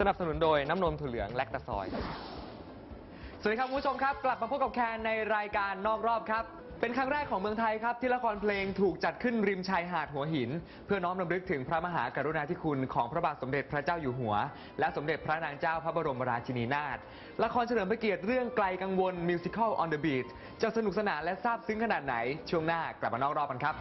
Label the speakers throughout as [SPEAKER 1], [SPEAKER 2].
[SPEAKER 1] สนับสนุนโดยน้ำนมถั่วเหลืองแลคตาซอยสวัสดีครับคุณผู้ชมครับกลับมาพบกับแคนในรายการนอกรอบครับ เป็นครั้งแรกของเมืองไทยครับที่ละครเพลงถูกจัดขึ้นริมชายหาดหัวหิน เพื่อน้อมรำลึกถึงพระมหากรุณาธิคุณของพระบาทสมเด็จพระเจ้าอยู่หัว และสมเด็จพระนางเจ้าพระบรมราชินีนาถละครเฉลิมพระเกียรติเรื่องไกลกังวลมิวสิควล on the beach จะสนุกสนานและซาบซึ้งขนาดไหนช่วงหน้ากลับมานอกรอบกันครับ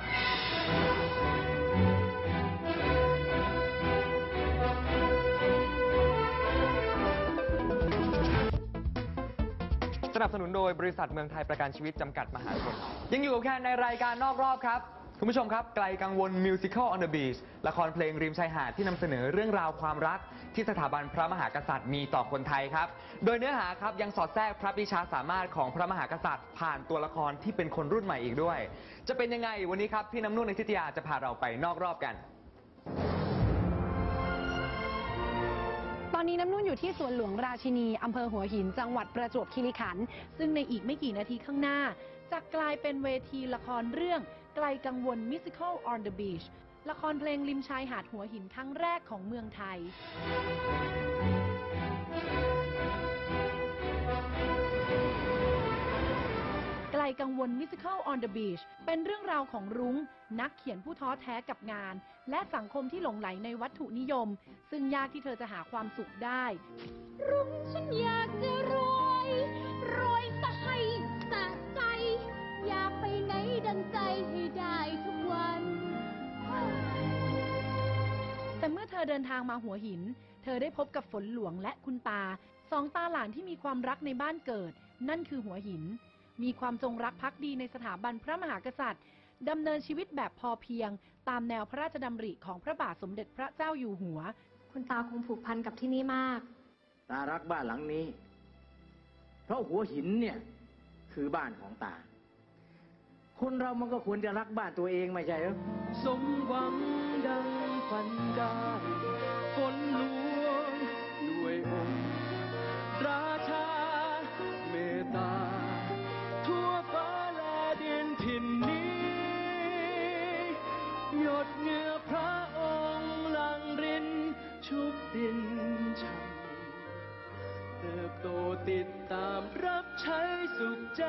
[SPEAKER 1] สนับสนุนโดยบริษัทเมืองไทยประกันชีวิตจำกัดมหาชน ยังอยู่กับแค่ในรายการนอกรอบครับ คุณผู้ชมครับ ไกลกังวล Musical on the Beach ละครเพลงริมชายหาดที่นำเสนอเรื่องราวความรัก ที่สถาบันพระมหากษัตริย์มีต่อคนไทยครับ โดยเนื้อหาครับยังสอดแทรกพระปรีชาสามารถของพระมหากษัตริย์ ผ่านตัวละครที่เป็นคนรุ่นใหม่อีกด้วย จะเป็นยังไงวันนี้ครับพี่น้ำนุ่นในทิตยาจะพาเราไปนอกรอบกัน
[SPEAKER 2] ตอนนี้น้ำนุ่นอยู่ที่สวนหลวงราชินีอำเภอหัวหินจังหวัดประจวบคีรีขันธ์ซึ่งในอีกไม่กี่นาทีข้างหน้า จะกลายเป็นเวทีละครเรื่อง ไกลกังวล Musical on the Beach ละครเพลงริมชายหาดหัวหินครั้งแรกของเมืองไทย ไกลกังวล Musical on the Beach เป็นเรื่องราวของรุ้ง นักเขียนผู้ท้อแท้กับงาน และสังคมที่หลงไหลในวัตถุนิยม ซึ่งยากที่เธอจะหาความสุขได้
[SPEAKER 3] รุ้งฉันอยากจะรวยรวยสะให้สะใจ อยากไปไหนดังใจให้ได้ทุกวัน
[SPEAKER 2] แต่เมื่อเธอเดินทางมาหัวหิน เธอได้พบกับฝนหลวงและคุณตา สองตาหลานที่มีความรักในบ้านเกิด นั่นคือหัวหิน มีความจงรักภักดีในสถาบันพระมหากษัตริย์ดำเนินชีวิตแบบพอเพียง ตามแนวพระราชดำริของพระบาทสมเด็จพระเจ้าอยู่หัว
[SPEAKER 4] คุณตาคงผูกพันกับที่นี่มาก
[SPEAKER 5] ตารักบ้านหลังนี้ เพราะหัวหินเนี่ยคือบ้านของตา คนเรามันก็ควรจะรักบ้านตัวเองไม่ใช่เหรอ
[SPEAKER 6] สมหวังดังฝันได้ฝนหลวงด้วยองค์ เหงื่อพระองค์ลังรินชุบดินช่ำเติบโตติดตามรับใช้สุขใจ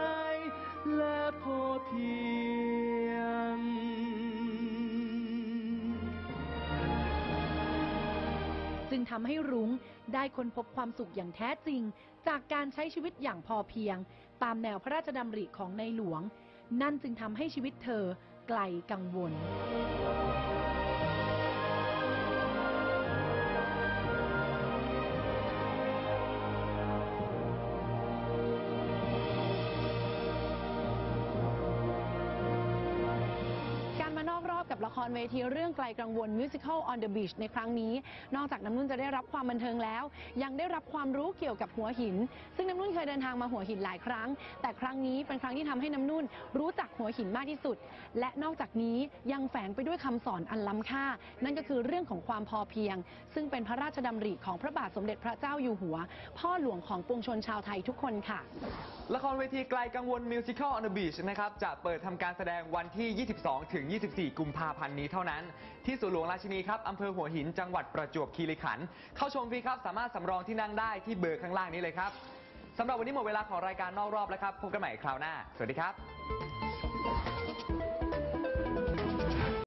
[SPEAKER 6] และพอเพียง
[SPEAKER 2] จึงทำให้รุ้งได้ค้นพบความสุขอย่างแท้จริง จากการใช้ชีวิตอย่างพอเพียง ตามแนวพระราชดำริของในหลวง นั่นจึงทำให้ชีวิตเธอไกลกังวล ครเวทีเรื่องไกลกังวล Musical on the Beach ในครั้งนี้ นอกจากน้ำนุ่นจะได้รับความบันเทิงแล้ว ยังได้รับความรู้เกี่ยวกับหัวหิน ซึ่งน้ำนุ่นเคยเดินทางมาหัวหินหลายครั้ง แต่ครั้งนี้เป็นครั้งที่ทำให้น้ำนุ่นรู้จักหัวหินมากที่สุด และนอกจากนี้ยังแฝงไปด้วยคำสอนอันล้ำค่า นั่นก็คือเรื่องของความพอเพียง ซึ่งเป็นพระราชดำริของพระบาทสมเด็จพระเจ้าอยู่หัว พ่อหลวงของปวงชนชาวไทยทุกคนค่ะ
[SPEAKER 1] ละครเวทีไกลกังวล Musical on the Beach นะครับจะเปิดทำการแสดงวันที่ 22 ถึง 24 กุมภาพพันธ์นี้เท่านั้น ที่สวนหลวงราชินีครับอำเภอหัวหินจังหวัดประจวบคีรีขันธ์เข้าชมฟรีครับ สามารถสำรองที่นั่งได้ที่เบอร์ข้างล่างนี้เลยครับสำหรับวันนี้หมดเวลาของรายการนอกรอบแล้วครับพบกันใหม่คราวหน้า สวัสดีครับ